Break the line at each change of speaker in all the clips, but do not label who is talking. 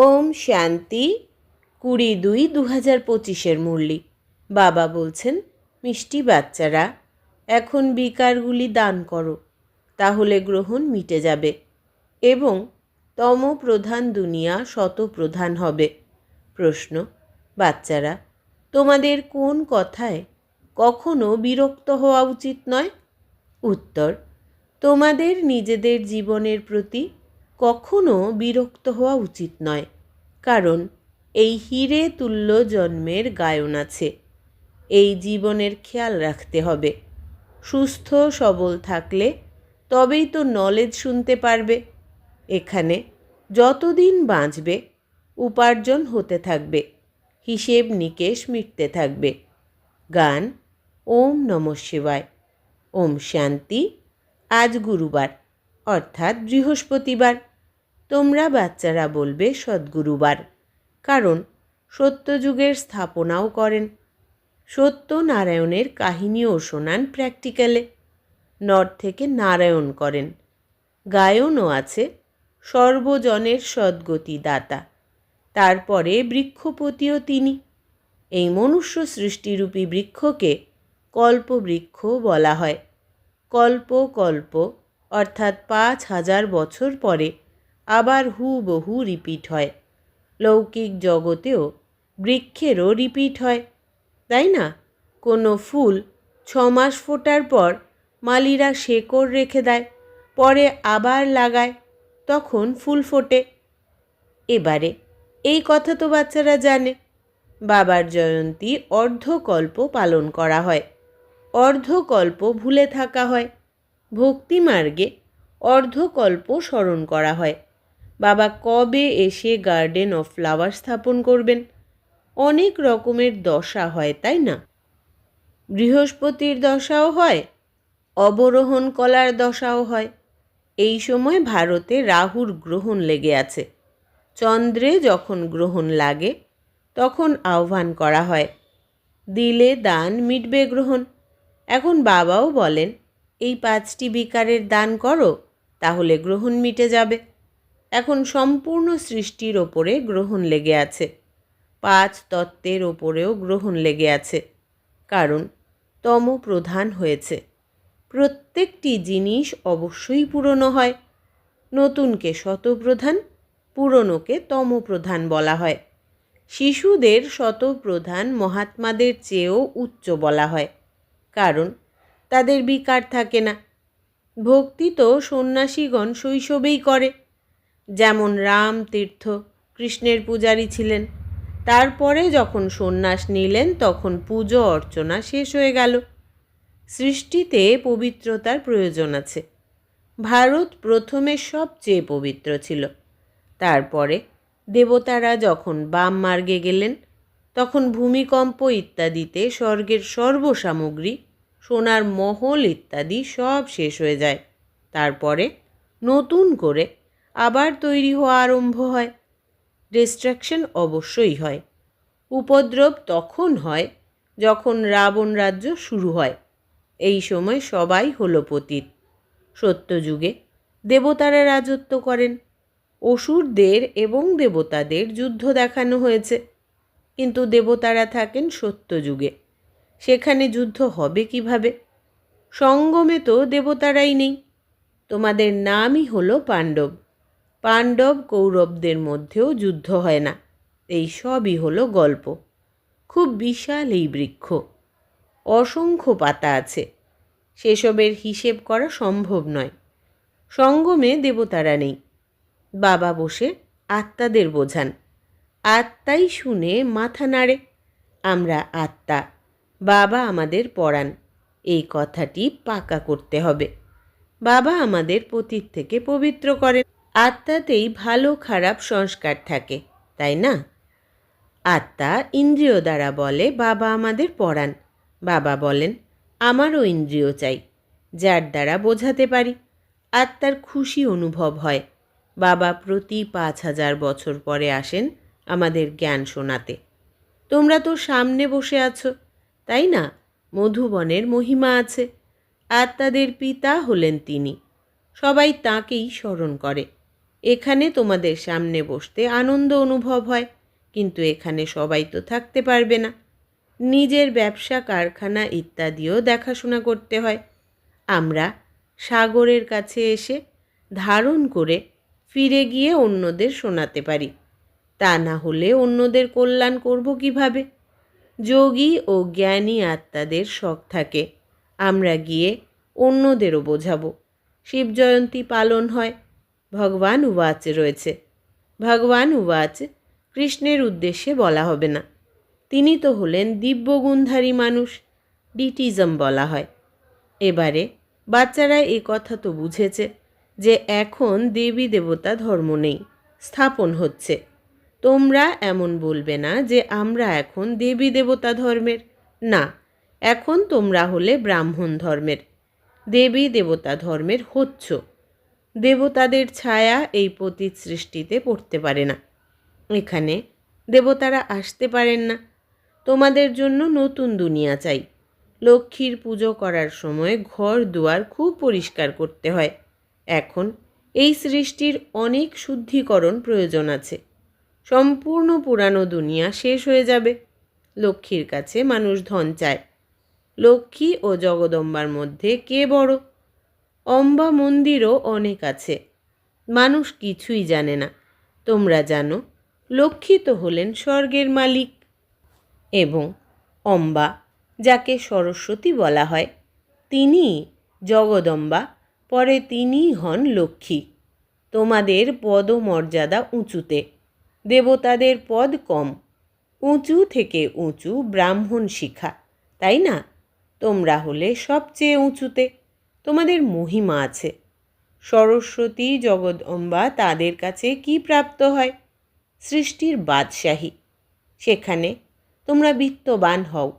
ওম শান্তি, কুড়ি দুই দু হাজার পঁচিশের মুরলি। বাবা বলছেন, মিষ্টি বাচ্চারা, এখন বিকারগুলি দান করো, তাহলে গ্রহণ মিটে যাবে এবং তম প্রধান দুনিয়া শত প্রধান হবে। প্রশ্ন, বাচ্চারা, তোমাদের কোন কথায় কখনো বিরক্ত হওয়া উচিত নয়? উত্তর, তোমাদের নিজেদের জীবনের প্রতি কখনো বিরক্ত হওয়া উচিত নয়, কারণ এই হিরে তুল্য জন্মের গায়ন আছে। এই জীবনের খেয়াল রাখতে হবে। সুস্থ, সবল থাকলে তবেই তো নলেজ শুনতে পারবে। এখানে যতদিন বাঁচবে, উপার্জন হতে থাকবে, হিসেব নিকেশ মিটতে থাকবে। গান, ওম নম শিবায়। ওম শান্তি। আজ গুরুবার, অর্থাৎ বৃহস্পতিবার। তোমরা বাচ্চারা বলবে, সদ্গুরুবার। কারণ সত্যযুগের স্থাপনাও করেন। সত্য নারায়ণের কাহিনীও শোনান প্র্যাকটিক্যালে। নর থেকে নারায়ণ করেন। গায়নও আছে সর্বজনের সদ্গতি দাতা তারপরে বৃক্ষপতিও তিনি। এই মনুষ্য সৃষ্টিরূপী বৃক্ষকে কল্পবৃক্ষ বলা হয়। কল্প কল্প অর্থাৎ পাঁচ হাজার বছর পরে আবার হুবহু রিপিট হয়। লৌকিক জগতেও বৃক্ষেরও রিপিট হয়, তাই না? কোনো ফুল ছ মাস ফোটার পর মালিরা শেকড় রেখে দেয়, পরে আবার লাগায়, তখন ফুল ফোটে। এবারে এই কথা তো বাচ্চারা জানে। বাবার জয়ন্তী অর্ধকল্প পালন করা হয়, অর্ধকল্প ভুলে থাকা হয়। ভক্তিমার্গে অর্ধকল্প স্মরণ করা হয়। বাবা কবে এসে গার্ডেন অফ ফ্লাওয়ার স্থাপন করবেন? অনেক রকমের দশা হয়, তাই না? বৃহস্পতির দশাও হয়, অবরোহণ কলার দশাও হয়। এই সময় ভারতে রাহুর গ্রহণ লেগে আছে। চন্দ্রে যখন গ্রহণ লাগে, তখন আহ্বান করা হয়, দিলে দান মিটবে গ্রহণ। এখন বাবাও বলেন, এই পাঁচটি বিকারের দান করো, তাহলে গ্রহণ মিটে যাবে। এখন সম্পূর্ণ সৃষ্টির ওপরে গ্রহণ লেগে আছে। পাঁচ তত্ত্বের ওপরেও গ্রহণ লেগে আছে। কারণ তম প্রধান হয়েছে। প্রত্যেকটি জিনিস অবশ্যই পুরনো হয়। নতুনকে শতপ্রধান, পুরনোকে তম প্রধান বলা হয়। শিশুদের শতপ্রধান মহাত্মাদের চেয়েও উচ্চ বলা হয়। কারণ তাদের বিকার থাকে না। ভক্তি তো সন্ন্যাসীগণ শৈশবেই করে। যেমন রাম, তীর্থ, কৃষ্ণের পূজারী ছিলেন। তারপরে যখন সন্ন্যাস নিলেন, তখন পুজো, অর্চনা শেষ হয়ে গেল। সৃষ্টিতে পবিত্রতার প্রয়োজন আছে। ভারত প্রথমে সবচেয়ে পবিত্র ছিল। তারপরে দেবতারা যখন বাম মার্গে গেলেন, তখন ভূমিকম্প ইত্যাদিতে স্বর্গের সর্বসামগ্রী, সোনার মহল ইত্যাদি সব শেষ হয়ে যায়। তারপরে নতুন করে আবার তৈরি হওয়া আরম্ভ হয়। ডিস্ট্রাকশন অবশ্যই হয়। উপদ্রব তখন হয় যখন রাবণ রাজ্য শুরু হয়। এই সময় সবাই হল পতীত। সত্যযুগে দেবতারা রাজত্ব করেন। অসুরদের এবং দেবতাদের যুদ্ধ দেখানো হয়েছে। কিন্তু দেবতারা থাকেন সত্যযুগে সেখানে যুদ্ধ হবে কীভাবে? সঙ্গমে তো দেবতারাই নেই। তোমাদের নামই হলো পাণ্ডব। পাণ্ডব কৌরবদের মধ্যেও যুদ্ধ হয় না। এই সবই হলো গল্প। খুব বিশাল এই বৃক্ষ। অসংখ্য পাতা আছে। সেসবের হিসেব করা সম্ভব নয়। সঙ্গমে দেবতারা নেই। বাবা বসে আত্মাদের বোঝান। আত্মাই শুনে মাথা নাড়ে। আমরা আত্মা, বাবা আমাদের পড়ান এই কথাটি পাকা করতে হবে। বাবা আমাদের পতীত থেকে পবিত্র করেন। আত্মাতেই ভালো খারাপ সংস্কার থাকে, তাই না? আত্মা ইন্দ্রিয় দ্বারা বলে, বাবা আমাদের পড়ান বাবা বলেন, আমারও ইন্দ্রিয় চাই, যার দ্বারা বোঝাতে পারি। আত্মার খুশি অনুভব হয়। বাবা প্রতি পাঁচ হাজার বছর পরে আসেন আমাদের জ্ঞান শোনাতে। তোমরা তো সামনে বসে আছো, তাই না? মধুবনের মহিমা আছে। আত্মাদের পিতা হলেন তিনি। সবাই তাঁকেই স্মরণ করে। এখানে তোমাদের সামনে বসতে আনন্দ অনুভব হয়, কিন্তু এখানে সবাই তো থাকতে পারবে না। নিজের ব্যবসা, কারখানা ইত্যাদিও দেখাশোনা করতে হয়। আমরা সাগরের কাছে এসে ধারণ করে ফিরে গিয়ে অন্যদের শোনাতে পারি। তা না হলে অন্যদের কল্যাণ করব কীভাবে? যোগী ও জ্ঞানী আত্মাদের শখ থাকে। আমরা গিয়ে অন্যদেরও বোঝাবো। শিব জয়ন্তী পালন হয়। ভগবান উবাচ রয়েছে। ভগবান উবাচ কৃষ্ণের উদ্দেশ্যে বলা হবে না। তিনি তো হলেন দিব্যগুণধারী মানুষ, ডিটিজম বলা হয়। এবারে বাচ্চারা এ কথা তো বুঝেছে যে এখন দেবী দেবতা ধর্ম নেই, স্থাপন হচ্ছে। তোমরা এমন বলবে না যে আমরা এখন দেবী দেবতা ধর্মের। না, এখন তোমরা হলে ব্রাহ্মণ ধর্মের। দেবী দেবতা ধর্মের হচ্ছ। দেবতাদের ছায়া এই পতীত সৃষ্টিতে পড়তে পারে না। এখানে দেবতারা আসতে পারেন না। তোমাদের জন্য নতুন দুনিয়া চাই। লক্ষ্মীর পুজো করার সময় ঘর দুয়ার খুব পরিষ্কার করতে হয়। এখন এই সৃষ্টির অনেক শুদ্ধিকরণ প্রয়োজন আছে। সম্পূর্ণ পুরানো দুনিয়া শেষ হয়ে যাবে। লক্ষ্মীর কাছে মানুষ ধন চায়। লক্ষ্মী ও জগদম্বার মধ্যে কে বড়? অম্বা মন্দিরও অনেক আছে। মানুষ কিছুই জানে না। তোমরা জানো, লক্ষ্মী তো হলেন স্বর্গের মালিক এবং অম্বা, যাকে সরস্বতী বলা হয়, তিনি জগদম্বা, পরে তিনিই হন লক্ষ্মী। তোমাদের পদমর্যাদা উঁচুতে, দেবতাদের পদ কম। উঁচু থেকে উঁচু ব্রাহ্মণ শিখা, তাই না? তোমরা হলে সবচেয়ে উঁচুতে। তোমাদের মহিমা আছে। সরস্বতী জগদম্বা তাদের কাছে কি প্রাপ্ত হয়? সৃষ্টির বাদশাহী, সেখানে তোমরা বিত্তবান হও।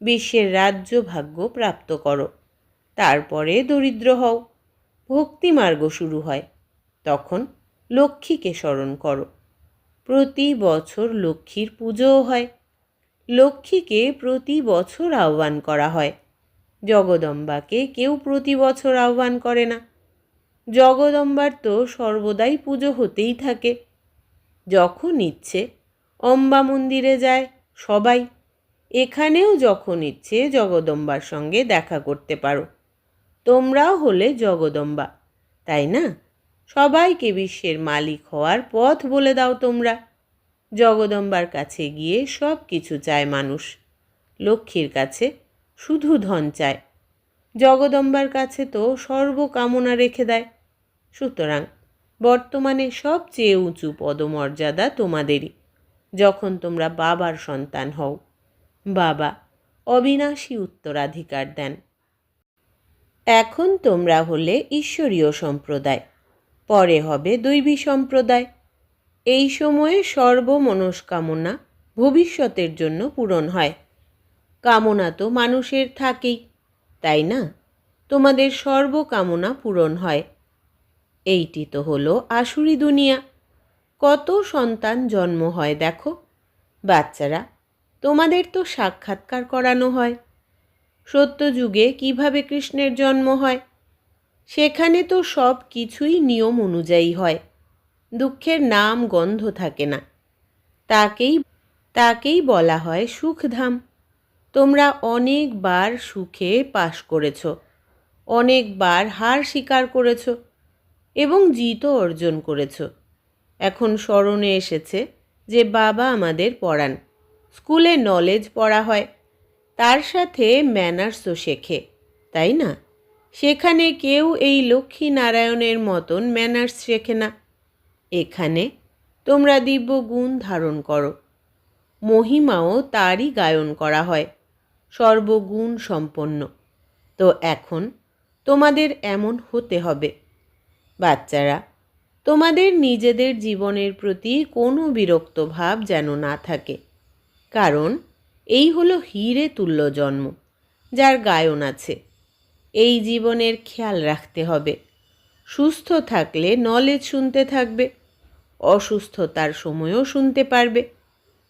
বিশ্বের রাজ্য ভাগ্য প্রাপ্ত করো। তারপরে দরিদ্র হও। ভক্তিমার্গ শুরু হয়। তখন লক্ষ্মীকে স্মরণ করো। প্রতি বছর লক্ষ্মীর পুজোও হয়। লক্ষ্মীকে প্রতি বছর আহ্বান করা হয়। জগদম্বাকে কেউ প্রতি বছর আহ্বান করে না। জগদম্বার তো সর্বদাই পুজো হতেই থাকে। যখন ইচ্ছে অম্বা মন্দিরে যায় সবাই। এখানেও যখন ইচ্ছে জগদম্বার সঙ্গে দেখা করতে পারো। তোমরাও হলে জগদম্বা, তাই না? সবাইকে বিশ্বের মালিক হওয়ার পথ বলে দাও তোমরা। জগদম্বার কাছে গিয়ে সব কিছু চায় মানুষ। লক্ষ্মীর কাছে শুধু ধন চায়। জগদম্বার কাছে তো সর্বকামনা রেখে দেয়। সুতরাং বর্তমানে সবচেয়ে উঁচু পদমর্যাদা তোমাদেরই। যখন তোমরা বাবার সন্তান হও, বাবা অবিনাশী উত্তরাধিকার দেন। এখন তোমরা হলে ঈশ্বরীয় সম্প্রদায়, পরে হবে দৈবী সম্প্রদায়। এই সময়ে সর্বমনস্কামনা ভবিষ্যতের জন্য পূরণ হয়। কামনা তো মানুষের থাকেই, তাই না? তোমাদের সর্বকামনা পূরণ হয়। এইটি তো হলো আসুরি দুনিয়া। কত সন্তান জন্ম হয় দেখো। বাচ্চারা, তোমাদের তো সাক্ষাৎকার করানো হয়। সত্যযুগে কীভাবে কৃষ্ণের জন্ম হয়? সেখানে তো সব কিছুই নিয়ম অনুযায়ী হয়। দুঃখের নাম গন্ধ থাকে না। তাকেই তাকেই বলা হয় সুখধাম। তোমরা অনেকবার সুখে পাশ করেছ, অনেকবার হার স্বীকার করেছ এবং জিতও অর্জন করেছ। এখন স্মরণে এসেছে যে বাবা আমাদের পড়ান। স্কুলে নলেজ পড়া হয়, তার সাথে ম্যানার্সও শেখে, তাই না? সেখানে কেউ এই লক্ষ্মী নারায়ণের মতন ম্যানার্স শেখে না। এখানে তোমরা দিব্য গুণ ধারণ করো, মহিমাও তারই গায়ন করা হয়। সর্বগুণ সম্পন্ন। তো এখন তোমাদের এমন হতে হবে। বাচ্চারা, তোমাদের নিজেদের জীবনের প্রতি কোনো বিরক্ত ভাব যেন না থাকে। কারণ এই হলো হিরে তুল্য জন্ম, যার গায়ন আছে। এই জীবনের খেয়াল রাখতে হবে। সুস্থ থাকলে নলেজ শুনতে থাকবে, অসুস্থতার সময়ও শুনতে পারবে,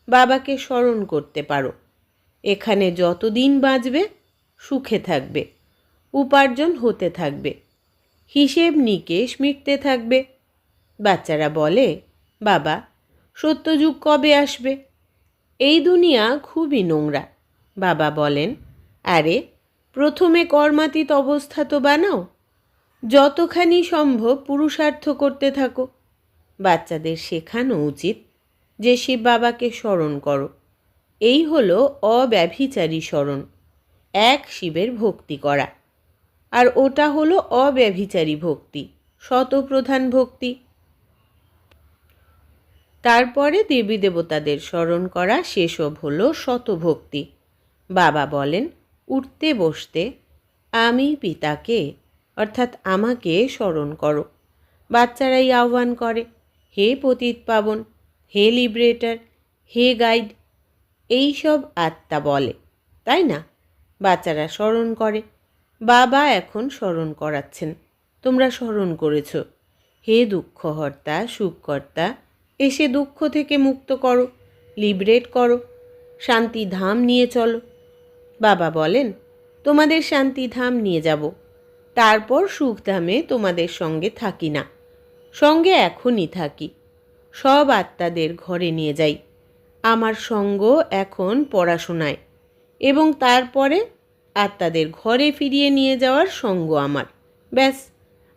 বাবাকে স্মরণ করতে পারো। এখানে যতদিন বাঁচবে, সুখে থাকবে, উপার্জন হতে থাকবে, হিসেব নিকেশ মিটতে থাকবে। বাচ্চারা বলে, বাবা, সত্যযুগ কবে আসবে? এই দুনিয়া খুবই নোংরা। বাবা বলেন, আরে, প্রথমে কর্মাতীত অবস্থা তো বানাও। যতখানি সম্ভব পুরুষার্থ করতে থাকো। বাচ্চাদের শেখানো উচিত যে শিব বাবাকে স্মরণ করো। এই হলো অব্যভিচারী স্মরণ, এক শিবের ভক্তি করা। আর ওটা হলো অব্যভিচারী ভক্তি, শতপ্রধান ভক্তি। তারপরে দেবী দেবতাদের স্মরণ করা সেসব হলো শতভক্তি। বাবা বলেন, উঠতে বসতে আমি পিতাকে, অর্থাৎ আমাকে স্মরণ করো। বাচ্চারাই আহ্বান করে, হে পতিত পাবন, হে লিব্রেটার হে গাইড এই সব আত্মা বলে, তাই না? বাচ্চারা স্মরণ করে। বাবা এখন স্মরণ করাচ্ছেন। তোমরা স্মরণ করেছ। হে দুঃখহর্তা সুখকর্তা, এসে দুঃখ থেকে মুক্ত করো, লিবরেট করো শান্তি ধাম নিয়ে চলো। বাবা বলেন, তোমাদের শান্তি ধাম নিয়ে যাব। তারপর সুখধামে তোমাদের সঙ্গে থাকি না। সঙ্গে এখনই থাকি। সব আত্মাদের ঘরে নিয়ে যাই। আমার সঙ্গ এখন পড়াশোনায় এবং তারপরে আত্মাদের ঘরে ফিরিয়ে নিয়ে যাওয়ার সঙ্গ আমার। ব্যাস,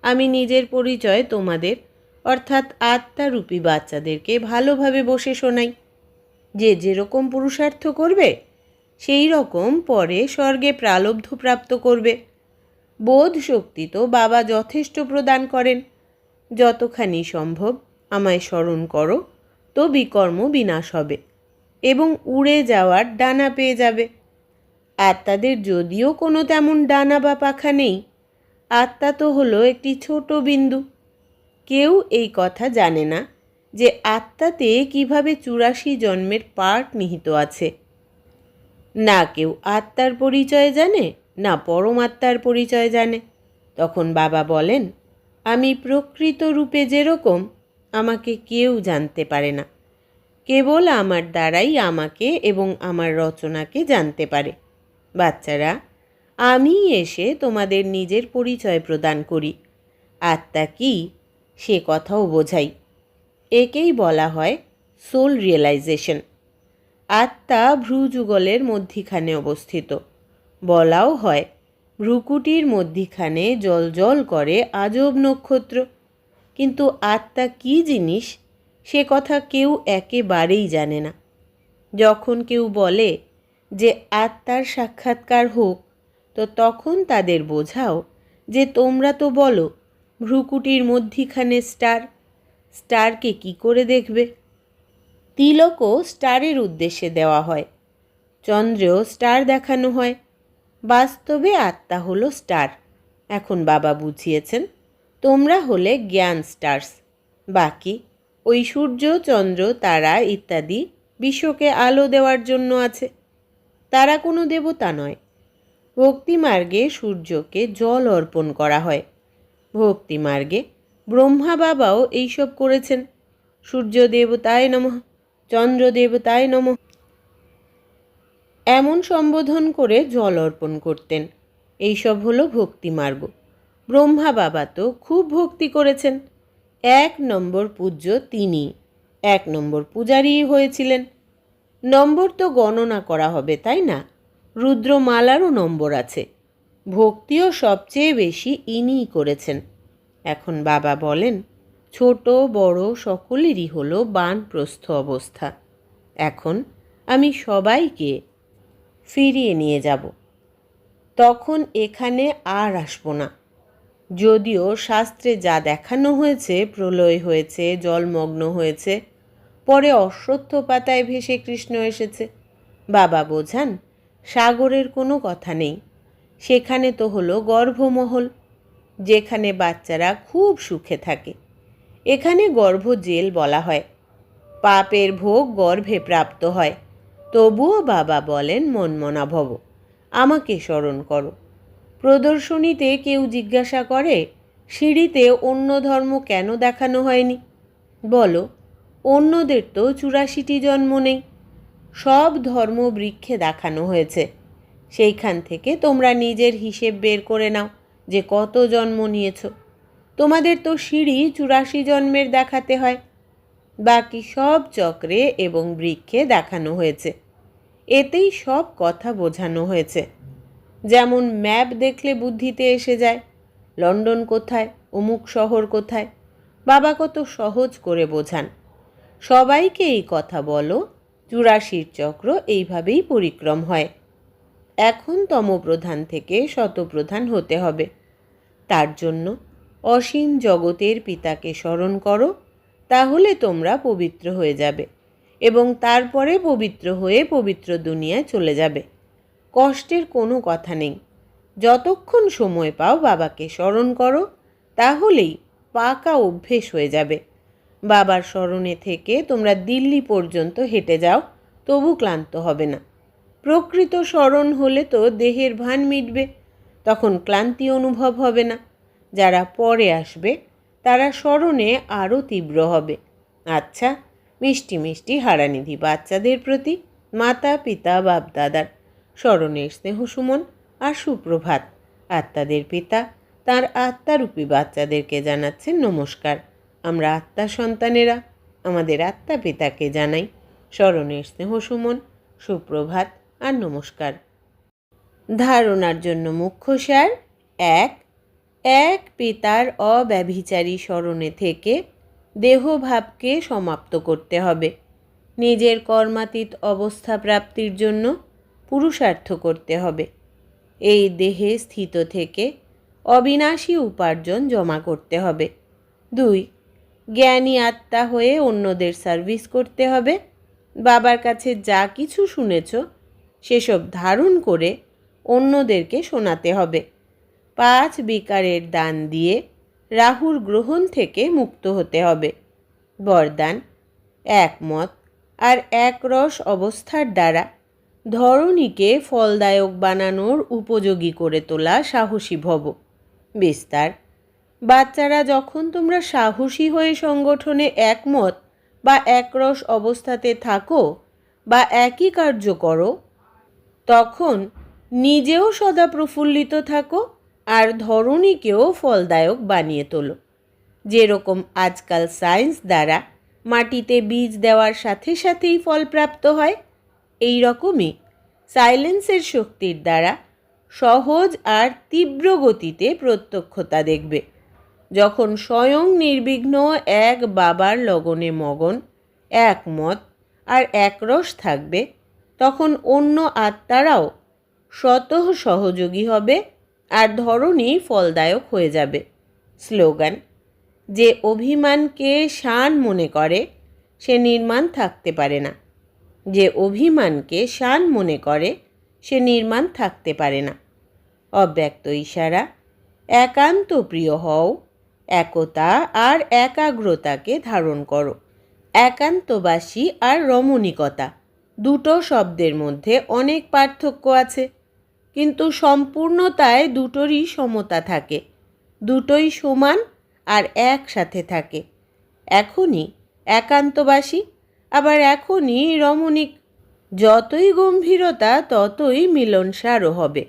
আমি নিজের পরিচয় তোমাদের, অর্থাৎ আত্মারূপী বাচ্চাদেরকে ভালোভাবে বসে শোনাই। যে যেরকম পুরুষার্থ করবে, সেই রকম পরে স্বর্গে প্রালব্ধ প্রাপ্ত করবে। বোধ শক্তি তো বাবা যথেষ্ট প্রদান করেন। যতখানি সম্ভব আমায় স্মরণ করো, তো বিকর্ম বিনাশ হবে। এবং উড়ে যাওয়ার ডানা পেয়ে যাবে। আত্মাদের যদিও কোনো তেমন ডানা বা পাখা নেই, আত্মা তো হলো একটি ছোট বিন্দু। কেউ এই কথা জানে না যে আত্মাতে কীভাবে চুরাশি জন্মের পার্ট নিহিত আছে। না কেউ আত্মার পরিচয় জানে, না পরমাত্মার পরিচয় জানে। তখন বাবা বলেন, আমি প্রকৃত রূপে যেরকম, আমাকে কেউ জানতে পারে না। কেবল আমার দ্বারাই আমাকে এবং আমার রচনাকে জানতে পারে। বাচ্চারা, আমি এসে তোমাদের নিজের পরিচয় প্রদান করি। আত্মা কি? সে কথাও বোঝাই। একেই বলা হয় সোল রিয়েলাইজেশন আত্মা ভ্রুযুগলের মধ্যিখানে অবস্থিত। বলাও হয় ভ্রুকুটির মধ্যিখানে জল জল করে আজব নক্ষত্র। কিন্তু আত্মা কি জিনিস? সে কথা কেউ একেবারেই জানে না। যখন কেউ বলে যে আত্মার সাক্ষাৎকার হোক, তো তখন তাদের বোঝাও যে তোমরা তো বলো, ভ্রুকুটির মধ্যিখানে স্টার, স্টারকে কি করে দেখবে? তিলকও স্টারের উদ্দেশ্যে দেওয়া হয়, চন্দ্রেও স্টার দেখানো হয়, বাস্তবে আত্মা হলো স্টার। এখন বাবা বুঝিয়েছেন, তোমরা হলে জ্ঞান স্টার্স, বাকি ওই সূর্য, চন্দ্র, তারা ইত্যাদি বিশ্বকে আলো দেওয়ার জন্য আছে। তারা কোনো দেবতা নয়। ভক্তিমার্গে সূর্যকে জল অর্পণ করা হয়। ভক্তিমার্গে ব্রহ্মা বাবাও এইসব করেছেন। সূর্য দেবতায় নম, চন্দ্র দেবতায় নম। এমন সম্বোধন করে জল অর্পণ করতেন। এইসব হলো ভক্তিমার্গ ব্রহ্মা বাবা তো খুব ভক্তি করেছেন। এক নম্বর পূজ্য তিনি। এক নম্বর পূজারী হয়েছিলেন। নম্বর তো গণনা করা হবে, তাই না? রুদ্রমালারও নম্বর আছে। ভক্তিও সবচেয়ে বেশি ইনিই করেছেন। এখন বাবা বলেন, ছোট, বড় সকলেরই হলো বানপ্রস্থ অবস্থা। এখন আমি সবাইকে ফিরিয়ে নিয়ে যাব। তখন এখানে আর আসব না। যদিও শাস্ত্রে যা দেখানো হয়েছে, প্রলয় হয়েছে, জলমগ্ন হয়েছে, পরে অশ্বত্থ পাতায় ভেসে কৃষ্ণ এসেছে। বাবা বোঝান, সাগরের কোনো কথা নেই। সেখানে তো হলো গর্ভমহল, যেখানে বাচ্চারা খুব সুখে থাকে। এখানে গর্ভ জেল বলা হয়। পাপের ভোগ গর্ভে প্রাপ্ত হয়। তবুও বাবা বলেন মনমনা ভব আমাকে স্মরণ করো। প্রদর্শনীতে কেউ জিজ্ঞাসা করে, সিঁড়িতে অন্য ধর্ম কেন দেখানো হয়নি? বলো, অন্যদের তো চুরাশিটি জন্ম নেই। সব ধর্ম বৃক্ষে দেখানো হয়েছে। সেইখান থেকে তোমরা নিজের হিসেব বের করে নাও যে কত জন্ম নিয়েছ। তোমাদের তো সিঁড়ি চুরাশি জন্মের দেখাতে হয়। বাকি সব চক্রে এবং বৃক্ষে দেখানো হয়েছে। এতেই সব কথা বোঝানো হয়েছে। যেমন ম্যাপ দেখলে বুদ্ধিতে এসে যায়। লন্ডন কোথায়? অমুক শহর কোথায়? বাবা কত সহজ করে বোঝান। সবাইকে এই কথা বলো, চুরাশির চক্র এইভাবেই পরিক্রম হয়। এখন তমপ্রধান থেকে শতপ্রধান হতে হবে। তার জন্য অসীম জগতের পিতাকে স্মরণ করো, তাহলে তোমরা পবিত্র হয়ে যাবে এবং তারপরে পবিত্র হয়ে পবিত্র দুনিয়ায় চলে যাবে। কষ্টের কোনো কথা নেই। যতক্ষণ সময় পাও বাবাকে স্মরণ করো, তাহলেই পাকা অভ্যেস হয়ে যাবে। বাবার স্মরণে থেকে তোমরা দিল্লি পর্যন্ত হেঁটে যাও, তবু ক্লান্ত হবে না। প্রকৃত স্মরণ হলে তো দেহের ভান মিটবে, তখন ক্লান্তি অনুভব হবে না। যারা পরে আসবে, তারা স্মরণে আরও তীব্র হবে। আচ্ছা মিষ্টি মিষ্টি হারানিধি বাচ্চাদের প্রতি মাতা, পিতা বাপ দাদার স্মরণের স্নেহ সুমন আর সুপ্রভাত। আত্মাদের পিতা, তার আত্মারূপী বাচ্চাদেরকে জানাচ্ছেন নমস্কার। আমরা আত্মা সন্তানেরা, আমাদের আত্মা পিতাকে জানাই। স্মরণের স্নেহ সুমন, সুপ্রভাত আর নমস্কার। ধারণার জন্য মুখ্য সার এক এক পিতার অব্যভিচারী স্মরণে থেকে দেহভাবকে সমাপ্ত করতে হবে। নিজের কর্মাতীত অবস্থা প্রাপ্তির জন্য পুরুষার্থ করতে হবে। এই দেহে স্থিত থেকে অবিনাশী উপার্জন জমা করতে হবে। দুই, জ্ঞানী আত্মা হয়ে অন্যদের সার্ভিস করতে হবে। বাবার কাছে যা কিছু শুনেছ, সেসব ধারণ করে অন্যদেরকে শোনাতে হবে। পাঁচ, বিকারের দান দিয়ে রাহুর গ্রহণ থেকে মুক্ত হতে হবে। বরদান, একমত আর একরস অবস্থার দ্বারা ধরণীকে ফলদায়ক বানানোর উপযোগী করে তোলা সাহসী ভব। বিস্তার, বাচ্চারা যখন তোমরা সাহসী হয়ে সংগঠনে একমত বা একরস অবস্থাতে থাকো বা একই কার্য করো, তখন নিজেও সদা প্রফুল্লিত থাকো আর ধরণীকেও ফলদায়ক বানিয়ে তোলো। যেরকম আজকাল সায়েন্স দ্বারা মাটিতে বীজ দেওয়ার সাথে সাথেই ফল প্রাপ্ত হয় এই রকমই। সাইলেন্সের শক্তির দ্বারা সহজ আর তীব্র গতিতে প্রত্যক্ষতা দেখবে। যখন স্বয়ং নির্বিঘ্ন এক বাবার লগনে মগন একমত আর একরস থাকবে, তখন অন্য আত্মারাও স্বতঃ সহযোগী হবে আর ধরনই ফলদায়ক হয়ে যাবে। স্লোগান, যে অভিমানকে শান মনে করে, সে নির্মাণ থাকতে পারে না। যে অভিমানকে শান মনে করে, সে নির্মাণ থাকতে পারে না। অব্যক্ত ইশারা, একান্ত প্রিয় হও, একতা আর একাগ্রতাকে ধারণ করো। একান্তবাসী আর রমণিকতা, দুটো শব্দের মধ্যে অনেক পার্থক্য আছে। কিন্তু সম্পূর্ণতায় দুটোরই সমতা থাকে, দুটোই সমান আর একসাথে থাকে। এখনই একান্তবাসী আবার এখনই রমণীক যতই গম্ভীরতা, ততই মিলনসারও হবে।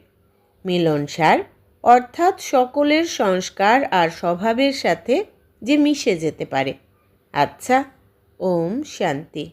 মিলনসার অর্থাৎ সকলের সংস্কার আর স্বভাবের সাথে যে মিশে যেতে পারে। আচ্ছা ওম শান্তি।